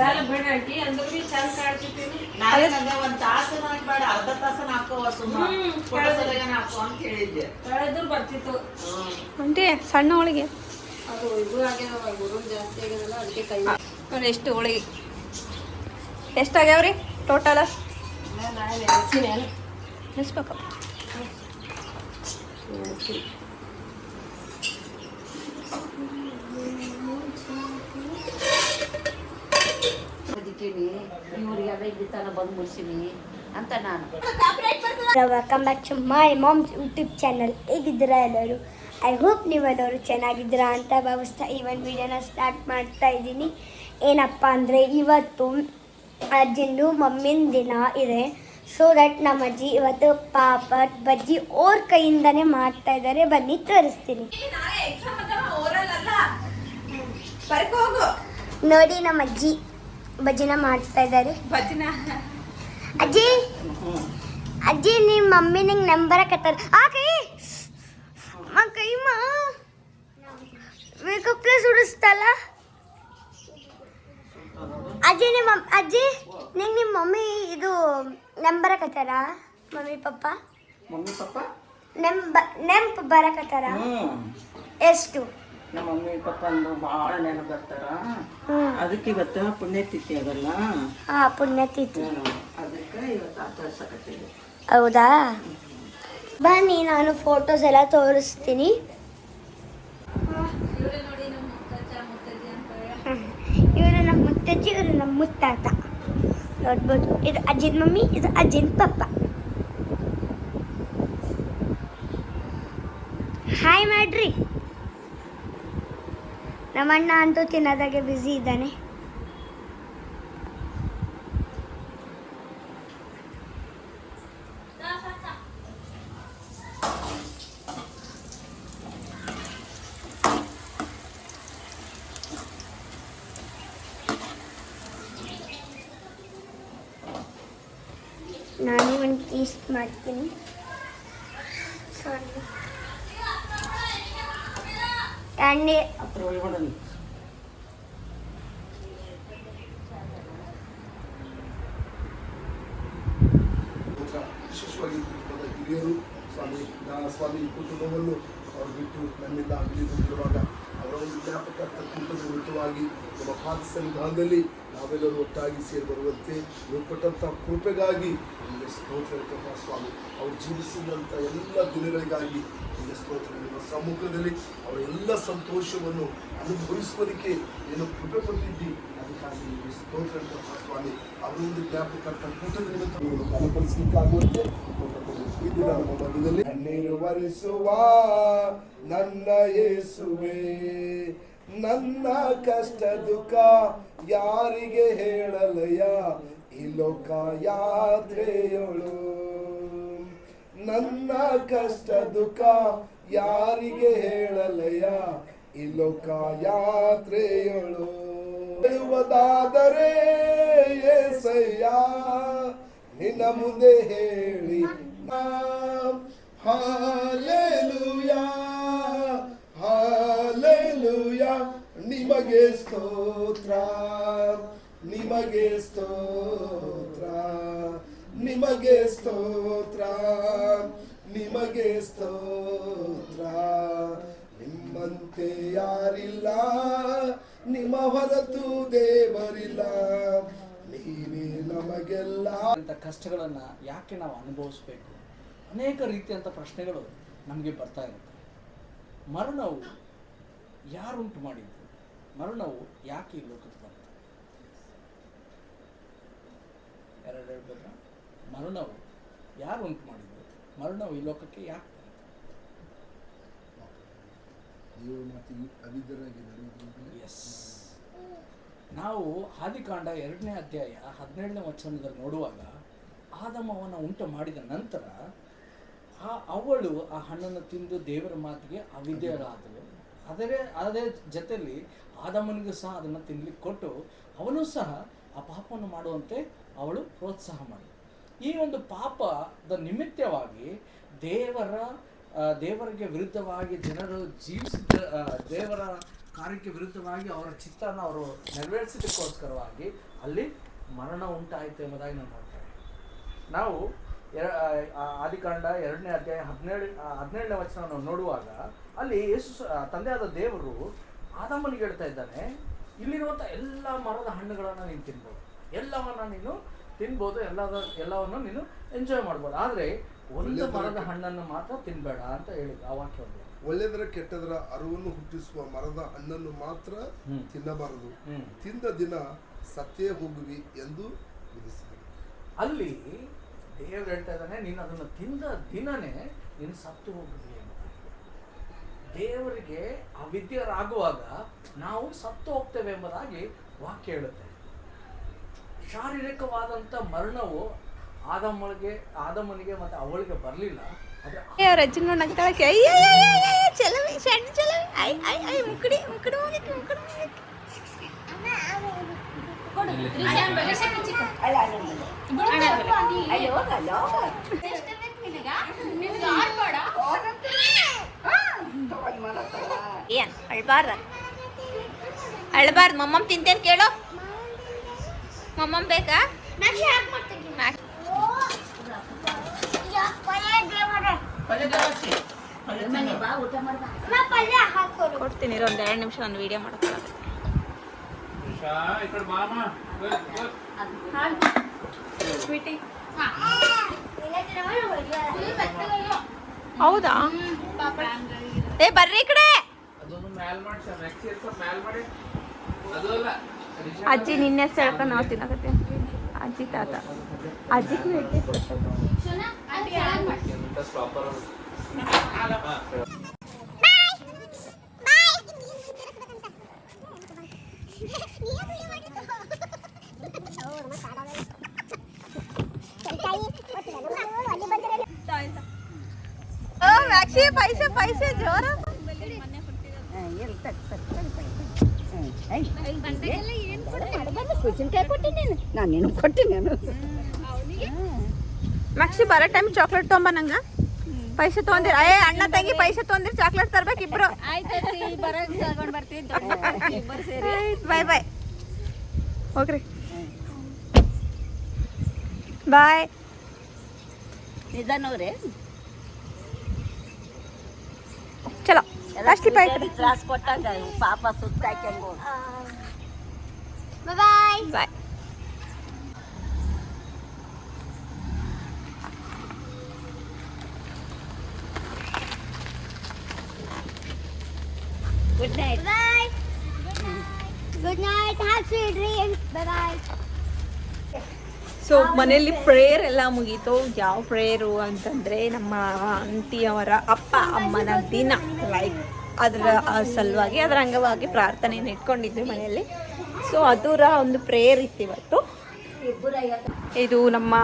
ಇರಲ್ಲ ಬಿಡ್ರಿ ಆಂಟಿ ಅಂದ್ರೂ ಬಿ ಚಂದ ಕಾಡ್ತಿದ್ದೀನಿ ನಾಳೆ ನಂಗೆ ಒಂದ್ ತಾಸನ ಬೇಡ ಅರ್ಧ ತಾಸನ ಹಾಕೋ ಸುಮ್ಮ ಹ್ಮ್. ಫೋಟೋ ಸಲಗನ ಹಾಕೋ ಅಂತ ಹೇಳಿದ್ದೆ ಕಳೆದ್ರು ಬರ್ತಿತ್ತು ಹ್ಮ್. ಆಂಟಿ ಸಣ್ಣ ಹೋಳಿಗೆ ಅದು ಇದು ಆಗ್ಯಾವ ಗುರು ಜಾಸ್ತಿ ಆಗ್ಯದಲ್ಲ ಅದಕ್ಕೆ ಕೈ ನೋಡಿ ಎಷ್ಟು ಹೋಳಿಗೆ ಎಷ್ಟಾಗ್ಯಾವ್ರಿ ಟೋಟಲ್ ನಾಳೆ ನೆನೆಸಿನಿ ಅಲ್ಲ ಎಷ್ಟ್ಬೇಕಪ್ಪ ನೆನೆಸಿ ಇವ್ರಿಗೆ ಇವ್ರಿಗೆಲ್ಲ ಇಲ್ಲಿ ತನ ಬಂದು ಮುಡ್ಸೀನಿ ಅಂತ ನಾನು. Welcome back to my moms YouTube channel ಹೇಗಿದ್ದೀರಾ ಎಲ್ಲರೂ? ಐ ಹೋಪ್ ನೀವೆಲ್ಲರೂ ಚೆನ್ನಾಗಿದ್ದೀರಾ ಅಂತ ಭಾವಿಸ್ತಾ ಈ ಒಂದು ವಿಡಿಯೋನ ಸ್ಟಾರ್ಟ್ ಮಾಡ್ತಾ ಇದ್ದೀನಿ. ಏನಪ್ಪ ಅಂದರೆ ಇವತ್ತು ಅಜ್ಜಿಂದು ಮಮ್ಮಿನ ದಿನ ಇದೆ. ಸೊ ದಟ್ ನಮ್ಮ ಅಜ್ಜಿ ಇವತ್ತು ಪಾಪಡ್ ಬಜ್ಜಿ ಅವ್ರ ಕೈಯಿಂದನೇ ಮಾಡ್ತಾ ಇದ್ದಾರೆ ಬನ್ನಿ ತೋರಿಸ್ತೀನಿ. ನೋಡಿ ನಮ್ಮ ಅಜ್ಜಿ. ಬಜ್ಜಿನ ಮಾಡ್ತಾ ಇದ್ದಾರೆ. ಅಜ್ಜಿ ಅಜ್ಜಿ ನಿಮ್ಮ ಮಮ್ಮಿ ನಿಂಗೆ ನಂಬರ್ ಕತ್ತಾರ ಆ ಕೈ ಆ ಕೈ ಮಾ. ವೇಕಪ್ಲೆ ಸುಡಿಸ್ತಲ್ಲ ಅಜ್ಜಿ ನಿಮ್ಮ ಅಜ್ಜಿ ನಿಂಗೆ ನಿಮ್ಮ ಮಮ್ಮಿ ಇದು ನಂಬರ್ ಕತ್ತಾರ ಮಮ್ಮಿ ಪಪ್ಪ? Mummy papa? ನೆಂಬ ನೆಂಪು ಬರಕತ್ತಾರ? ಹ್ಮ್. ಎಷ್ಟು? ನಮ್ಮ ಮಮ್ಮಿ ಪಪ್ಪ ಅಂದ್ರು ಭಾಳ ನೆನಪು ಬರ್ತಾರ. ಅದಕ್ಕೆ ಇವತ್ತು ಪುಣ್ಯತಿಥಿ ಅದಲ್ಲ. ಹಾಂ ಪುಣ್ಯತಿಥಿ. ಅದಕ್ಕೆ ಇವತ್ತು ಆಚರಿಸಕತ್ತೀವಿ ಹೌದಾ? ಬನ್ನಿ ನಾನು ಫೋಟೋಸ್ ಎಲ್ಲ ತೋರಿಸ್ತೀನಿ. ಇವರು ನಮ್ಮ ಮುತ್ತಜ್ಜಿ ಇವರು ನಮ್ಮ ಮುತ್ತಾತ. ನೋಡ್ಬೋದು. ಇದು ಅಜ್ಜಿನ ಮಮ್ಮಿ ಇದು ಅಜ್ಜಿನ ಪಪ್ಪ. ಹಾಯ್ ಮಾಡ್ರಿ ನಮ್ಮ ಅಣ್ಣ ಅಂತೂ ತಿನ್ನೋದಾಗೆ ಬ್ಯುಸಿ ಇದ್ದಾನೆ. ನಾನು ಒಂದು ಟೇಸ್ಟ್ ಮಾಡ್ತೀನಿ. ಎಣ್ಣೆ. ಹಿರಿಯರು ಸ್ವಾಮಿ ಸ್ವಾಮಿ ಕುಟುಂಬವನ್ನು ಅವರು ಬಿಟ್ಟು ನನ್ನಿಂದ ಅಗಲಿ ಅವರ ಒಂದು ಜ್ಞಾಪಕ ಕುಟುಂಬದ ನಿಮಿತ್ತವಾಗಿ ನಮ್ಮ ಪಾದ ಸಂವಿಧಾನದಲ್ಲಿ ನಾವೆಲ್ಲರೂ ಒಟ್ಟಾಗಿ ಸೇರಿ ಬರುವಂತೆ ನೀವು ಕೊಟ್ಟಂಥ ಕೃಪೆಗಾಗಿ ನಮಗೆ ಸ್ತೋತ್ರ ಸ್ವಾಮಿ ಅವರು ಜೀವಿಸಿದಂಥ ಎಲ್ಲ ದಿನಗಳಿಗಾಗಿ ನಿಮಗೆ ಸ್ತೋತ್ರ ನಿಮ್ಮ ಸಮ್ಮುಖದಲ್ಲಿ ಅವರ ಎಲ್ಲ ಸಂತೋಷವನ್ನು ಅನುಭವಿಸುವುದಕ್ಕೆ ಏನು ಕೃಪೆ ಕೊಟ್ಟಿದ್ದಿ. ಅದಕ್ಕಾಗಿ ನಿಮಗೆ ಸ್ತೋತ್ರ ಅಂತ ಸ್ವಾಮಿ ಅವರ ಒಂದು ಜ್ಞಾಪಕ ಕೂಟದ ನಿಮಿತ್ತ ನೀವು ಈ ದಿನ ನಮ್ಮ ಮಧ್ಯದಲ್ಲಿ ಕಣ್ಣೀರು ನನ್ನ ಯೇಸುವೆ ನನ್ನ ಕಷ್ಟ ದುಃಖ ಯಾರಿಗೆ ಹೇಳಲಯ್ಯ? ಈ ಲೋಕ ಯಾತ್ರೆಯೊಳು ನನ್ನ ಕಷ್ಟ ದುಃಖ ಯಾರಿಗೆ ಹೇಳಲಯ್ಯ ಈ ಲೋಕ ಯಾತ್ರೆಯೊಳು. ಹೇಳುವುದಾದರೆ, ಏಸಯ್ಯ, ನಿನ್ನ ಮುಂದೆ ಹೇಳಿ. ಹಾಲೆಲುಯ ಹಾಲೆಲುಯ ನಿಮಗೆ ಸ್ತೋತ್ರ ನಿಮಗೆ ಸ್ತೋತ್ರ ನಿಮಗೆ ಸ್ತೋತ್ರ. ನಿಮಗೆ ಸ್ತೋತ್ರ. ನಿಮ್ಮಂತೆ ಯಾರಿಲ್ಲ, ನಿಮ್ಮ ಹೊರತು ದೇವರಿಲ್ಲ. ನೀವೇ ನಮಗೆಲ್ಲ ಅಂತ ಕಷ್ಟಗಳನ್ನು ಯಾಕೆ ನಾವು ಅನುಭವಿಸ್ಬೇಕು? ಅನೇಕ ರೀತಿಯಂಥ ಪ್ರಶ್ನೆಗಳು ನಮಗೆ ಬರ್ತಾ ಇರುತ್ತೆ. ಮರಣವು ಯಾರುಂಟು ಮಾಡಿದ್ದು? ಮರಣವು ಯಾಕೆ ಈ ಲೋಕಕ್ಕೆ ಬಂತು? ಎರಡು ಹೇಳ್ಬೇಕಾ? ಮರಣವು ಯಾರು ಉಂಟು ಮಾಡಿದ್ದು? ಮರಣವು ಈ ಲೋಕಕ್ಕೆ ಯಾಕೆ? ಬಂತು ದೇವರು ಮಾತು ಈ ನಡೆಯುವುದರಿಂದ ಎಸ್ ನಾವು ಆದಿಕಾಂಡ ಎರಡನೇ ಅಧ್ಯಾಯ ಹದಿನೇಳನೇ ವಚನದಲ್ಲಿ ನೋಡುವಾಗ ಆದಮವನ್ನು ಉಂಟು ಮಾಡಿದ ನಂತರ ಆ ಅವಳು ಆ ಹಣ್ಣನ್ನು ತಿಂದು ದೇವರ ಮಾತಿಗೆ ಅವಿದ್ಯರಾದಳು ಆದರೆ ಅದೇ ಜೊತೆಯಲ್ಲಿ ಆದಮನಿಗೂ ಸಹ ಅದನ್ನು ತಿನ್ಲಿಕ್ಕೆ ಕೊಟ್ಟು ಅವನು ಸಹ ಆ ಪಾಪವನ್ನು ಮಾಡುವಂತೆ ಅವಳು ಪ್ರೋತ್ಸಾಹ ಮಾಡಿದಳು. ಈ ಒಂದು ಪಾಪದ ನಿಮಿತ್ತವಾಗಿ ದೇವರ ದೇವರಿಗೆ ವಿರುದ್ಧವಾಗಿ ಜನರು ಜೀವಿಸಿದ ದೇವರ ಕಾರ್ಯಕ್ಕೆ ವಿರುದ್ಧವಾಗಿ ಅವರ ಚಿತ್ತನ ಅವರು ನೆರವೇರಿಸಿದಕ್ಕೋಸ್ಕರವಾಗಿ ಅಲ್ಲಿ ಮರಣ ಉಂಟಾಯಿತು ಎಂಬುದಾಗಿ ನಾನು ನೋಡ್ತೇವೆ ನಾವು ಆದಿಕಾಂಡ ಎರಡನೇ ಅಧ್ಯಾಯ ಹದಿನೇಳು ಹದಿನೇಳನೇ ವಚನವನ್ನು ನಾವು ನೋಡುವಾಗ ಅಲ್ಲಿ ಯೇಸು ತಂದೆಯಾದ ದೇವರು ಆದಾಮನಿಗೆ ಹೇಳ್ತಾ ಇದ್ದಾನೆ, ಇಲ್ಲಿರುವಂಥ ಎಲ್ಲ ಮರದ ಹಣ್ಣುಗಳನ್ನು ನೀನು ತಿನ್ಬೋದು. ಎಲ್ಲವನ್ನ ನೀನು ತಿನ್ಬೋದು ಎಲ್ಲದ ಎಲ್ಲವನ್ನು ನೀನು ಎಂಜಾಯ್ ಮಾಡ್ಬೋದು. ಆದರೆ ಒಂದು ಮರದ ಹಣ್ಣನ್ನು ಮಾತ್ರ ತಿನ್ಬೇಡ ಅಂತ ಹೇಳಿದ್ರು ಆ ವಾಕ್ಯ ಒಳ್ಳೆದರ ಕೆಟ್ಟದರ ಅರಿವನ್ನು ಹುಟ್ಟಿಸುವ ಮರದ ಹಣ್ಣನ್ನು ಮಾತ್ರ. ತಿನ್ನಬಾರದು. ತಿಂದ ದಿನ ಸತ್ತೇ ಹೋಗುವಿ ಎಂದು ವಿಧಿಸಿದರು ಅಲ್ಲಿ ದೇವ್ರು ಹೇಳ್ತಾ ಇದ್ದಾನೆ ನೀನು ಅದನ್ನು ತಿಂದ ದಿನನೇ ನೀನು ಸತ್ತು ಹೋಗುವಿ ಅಂತ. ದೇವರಿಗೆ ಅವಿದ್ಯರಾಗುವಾಗ ನಾವು ಸತ್ತು ಹೋಗ್ತೇವೆ ಎಂಬುದಾಗಿ ವಾಕ್ಯ ಹೇಳುತ್ತೆ. ಶಾರೀರಿಕವಾದಂಥ ಮರಣವು ಆದಮ್ಮಳಿಗೆ ಆದಮ್ಮನಿಗೆ ಮತ್ತು ಅವಳಿಗೆ ಬರಲಿಲ್ಲ. ಅವ್ರ ಅಜ್ಜನ ನೋಡಿ ನಗ್ತಾಳಕ್ಕೆ ಅಯ್ಯ ಚಲವಿ ಸಣ್ಣ ಚಲವಿ ಐ ಐ ಐ ಮುಕ್ಕಡಿ ಮುಕ್ಕಡಿ ಹೋಗಕ್ಕೆ ಮುಕ್ಕಡಿ ಏನ್ ಅಳ್ಬಾರ್ದ? ಅಳ್ಬಾರ್ದು ಮಮ್ಮಮ್ಮ ತಿಂತೇನೆ ಕೇಳು. ಮಮ್ಮಮ್ ಬೇಕಾ? ಕೊಡ್ತೀನಿ ಇರೋ ಒಂದು ಎರಡು ನಿಮಿಷ ನಾನು ವಿಡಿಯೋ ಮಾಡ್ಕೊಳ್ಳೋದು ಸ್ವೀಟಿ. ಹೌದಾ? ಏ ಬರ್ರಿ ಈ ಕಡೆ. ಅಜ್ಜಿ ನಿನ್ನೆ ಹೇಳ್ಕೊಂಡು ನಾವು ತಿನ್ನಕತ್ತೆ ಅಜ್ಜಿ ತಾತ. ಅಜ್ಜಿಗೂ ಮ್ಯಾಕ್ಸಿ ಪೈಸೆ ಪೈಸೆ ಸರಿ ಎಲ್ಲಿ ಕುಚಿನ್ಕಾಯಿ ಕೊಟ್ಟಿನಿ ನೀನು. ನಾನು ನೀನು ಕೊಟ್ಟಿನಿ ನಾನು ಬರೋ ಟೈಮ್ ಚಾಕ್ಲೇಟ್ ತೊಗೊಂಬ ನಂಗ. ಪೈಸೆ ತೊಗೊಂದಿರ ಏ ಅಣ್ಣ ತಂಗಿ ಪೈಸೆ ತೊಗೊಂದಿರ ಚಾಕ್ಲೇಟ್ ತರ್ಬೇಕು ಇಬ್ರು. ಬಾಯ್ ಬಾಯ್ ಹೋಗ್ರಿ. ಬಾಯ್ ನಿಧಾನವ್ರೆ ಚಲೋ ಲಾಸ್ಟ್ ಬಾಯ್ ತ್ರಾಸ್ ಕೊಟ್ಟಾಗ ಪಾಪ ಸುತ್ತ ಹಾಕ್ಯಂಗು bye bye good night bye good night have sweet dreams bye so ಮನೆಯಲ್ಲಿ ಪ್ರೇಯರ್ ಎಲ್ಲ ಮುಗೀತು. ಯಾವ ಪ್ರೇಯರು ಅಂತಂದರೆ ನಮ್ಮ ಆಂಟಿಯವರ ಅಪ್ಪ ಅಮ್ಮನ ದಿನ. ಲೈಕ್ ಅದರ ಸಲುವಾಗಿ ಅದರ ಅಂಗವಾಗಿ ಪ್ರಾರ್ಥನೆಯನ್ನು ಇಟ್ಕೊಂಡಿದ್ವಿ ಮನೆಯಲ್ಲಿ. ಸೊ ಅದರ ಒಂದು ಪ್ರೇಯರ್ ಇತ್ತು ಇವತ್ತು. ಇದು ನಮ್ಮ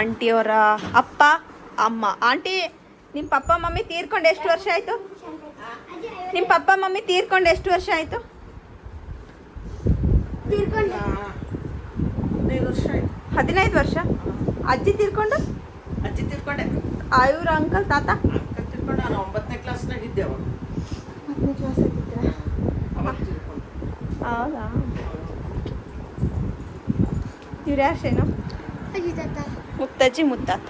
ಆಂಟಿಯವರ ಅಪ್ಪ ಅಮ್ಮ. ಆಂಟಿ ನಿಮ್ಮ ಪಪ್ಪ ಮಮ್ಮಿ ತೀರ್ಕೊಂಡು ಎಷ್ಟು ವರ್ಷ ಆಯಿತು? ನಿಮ್ಮ ಪಪ್ಪ ಮಮ್ಮಿ ತೀರ್ಕೊಂಡು ಎಷ್ಟು ವರ್ಷ ಆಯಿತು? ತೀರ್ಕೊಂಡು. ಹದಿನೈದು ವರ್ಷ? ಅಜ್ಜಿ ತೀರ್ಕೊಂಡು? ಅಜ್ಜಿ ತಿರ್ಕೊಂಡೆ. ಆಯುರ ಅಂಕಲ್ ತಾತ? ಅಂಕಲ್ ತಿರ್ಕೊಂಡು ನಾನು ಒಂಬತ್ತನೇ ಕ್ಲಾಸ್ನಾಗ ಇದ್ದೆ ಅವಾಗ. ಕ್ಲಾಸ್ ತಿರ್ಕೊಂಡು. ಹೌದಾ? ಇವ್ರು ಯಾರು ಅಜ್ಜಿ ತಾತ. ಮುತ್ತಜ್ಜಿ ಮುತ್ತಾತ.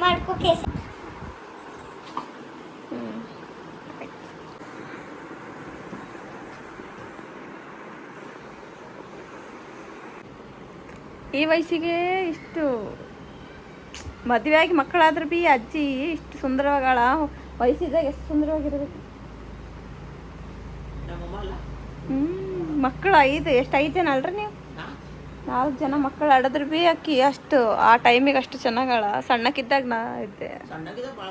ಮಾಡ್ಕೋ ಕೇಸ ಈ ವಯಸ್ಸಿಗೆ ಇಷ್ಟು ಮದುವೆಯಾಗಿ ಮಕ್ಕಳಾದ್ರೂ ಬಿ ಅಜ್ಜಿ ಇಷ್ಟು ಸುಂದರವಾಗಳ ವಯಸ್ಸಿದಾಗ ಎಷ್ಟು ಸುಂದರವಾಗಿರಬೇಕು ಹ್ಮ್ ಮಕ್ಕಳು ಐದು ಎಷ್ಟು ಐದು ಜನ ಅಲ್ರಿ ನೀವು ನಾಲ್ಕು ಜನ ಮಕ್ಕಳು ಆಡಿದ್ರೆ ಬಿ ಅಕ್ಕಿ ಅಷ್ಟು ಆ ಟೈಮಿಗೆ ಅಷ್ಟು ಚೆನ್ನಾಗಳ ಸಣ್ಣಕ್ಕಿದ್ದಾಗ ನಾ ಇದ್ದೆ. ಸಣ್ಣಗಿದ ಭಾಳ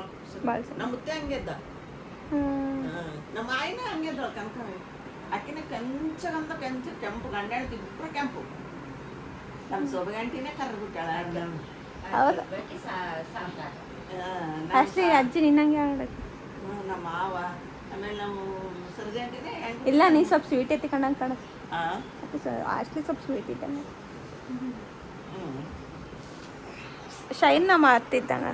ಆಕಿನ ಕಂಚಗಂತ ಕಂಚ ಕೆಂಪು ಗಂಡ ಹೆಂಡ್ತಿ ಇಬ್ಬರು ಕೆಂಪು ನಮ್ಮ ಹೌದಾ. ಅಷ್ಟೇ ಅಜ್ಜಿ ನಿನ್ನಂಗೆ ಆಡಕ್ಕೆ ಹ್ಮ್, ನಮ್ಮ ಮಾವ. ಆಮೇಲೆ ನಮ್ಮ ಸರ್ಜೆಂಟಿನೇ ಇಲ್ಲ ನೀ ಸ್ವಲ್ಪ ಸ್ವೀಟ್ ಐತಿ ಕಂಡಂಗೆ ಕಣ. ಅಷ್ಟೇ ಸ್ವಲ್ಪ ಸ್ವೀಟ್ ಇದ್ದಂಗೆ. ಹ್ಞೂ ಶೈನ್ ನಾ ಮಾಡ್ತಿದ್ದಂಗೆ